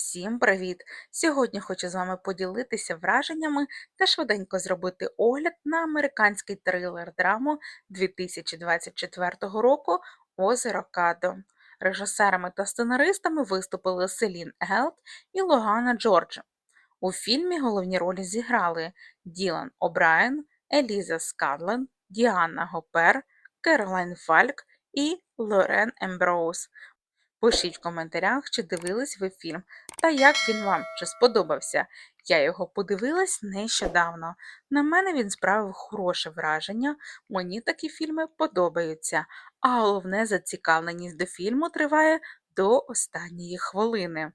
Всім привіт! Сьогодні хочу з вами поділитися враженнями та швиденько зробити огляд на американський трилер-драму 2024 року Озеро Кадо. Режисерами та сценаристами виступили Селін Гелт і Логана Джордж. У фільмі головні ролі зіграли Ділан О'Брайен, Еліза Скадлен, Діана Гопер, Керолайн Фальк і Лорен Емброуз. Пишіть в коментарях, чи дивились ви фільм, та як він вам, чи сподобався. Я його подивилась нещодавно. На мене він справив хороше враження, мені такі фільми подобаються, а головне зацікавленість до фільму триває до останньої хвилини.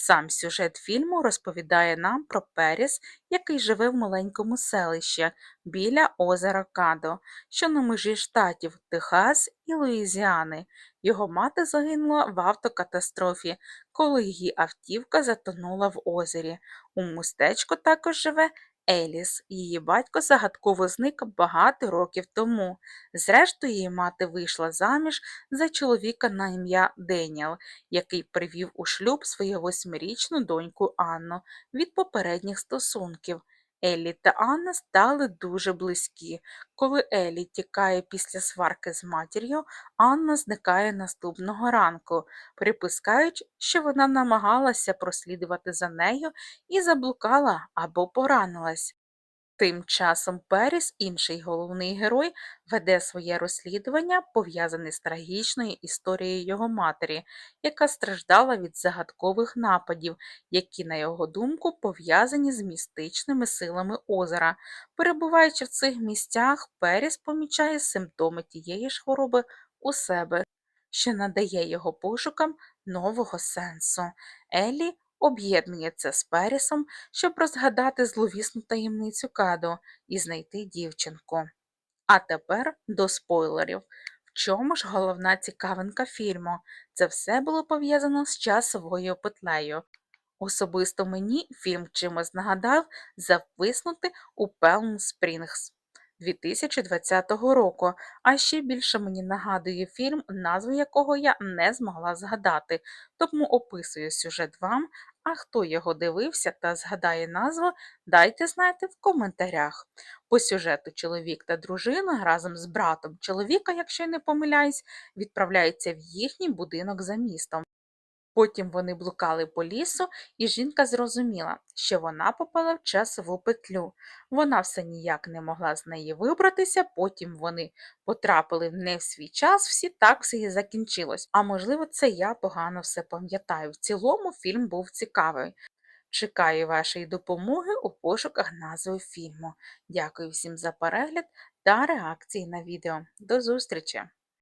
Сам сюжет фільму розповідає нам про Періс, який живе в маленькому селищі біля озера Кадо, що на межі штатів Техас і Луїзіани. Його мати загинула в автокатастрофі, коли її автівка затонула в озері. У містечку також живе Еліс. Її батько загадково зник багато років тому. Зрештою, її мати вийшла заміж за чоловіка на ім'я Деніел, який привів у шлюб свою восьмирічну доньку Анну від попередніх стосунків. Еллі та Анна стали дуже близькі. Коли Еллі тікає після сварки з матір'ю, Анна зникає наступного ранку, припускаючи, що вона намагалася прослідувати за нею і заблукала або поранилась. Тим часом Періс, інший головний герой, веде своє розслідування, пов'язане з трагічною історією його матері, яка страждала від загадкових нападів, які, на його думку, пов'язані з містичними силами озера. Перебуваючи в цих місцях, Періс помічає симптоми тієї ж хвороби у себе, що надає його пошукам нового сенсу. Еллі об'єднує це з Перісом, щоб розгадати зловісну таємницю Кадо і знайти дівчинку. А тепер до спойлерів. В чому ж головна цікавинка фільму? Це все було пов'язано з часовою петлею. Особисто мені фільм чимось нагадав зависнути у Пелм Спрінгс 2020 року, а ще більше мені нагадує фільм, назву якого я не змогла згадати, тому описую сюжет вам, а хто його дивився та згадає назву, дайте знати в коментарях. По сюжету чоловік та дружина разом з братом чоловіка, якщо я не помиляюсь, відправляються в їхній будинок за містом. Потім вони блукали по лісу, і жінка зрозуміла, що вона попала в часову петлю. Вона все ніяк не могла з неї вибратися, потім вони потрапили не в свій час, всі так все і закінчилось. А можливо, це я погано все пам'ятаю. В цілому фільм був цікавий. Чекаю вашої допомоги у пошуках назви фільму. Дякую всім за перегляд та реакції на відео. До зустрічі!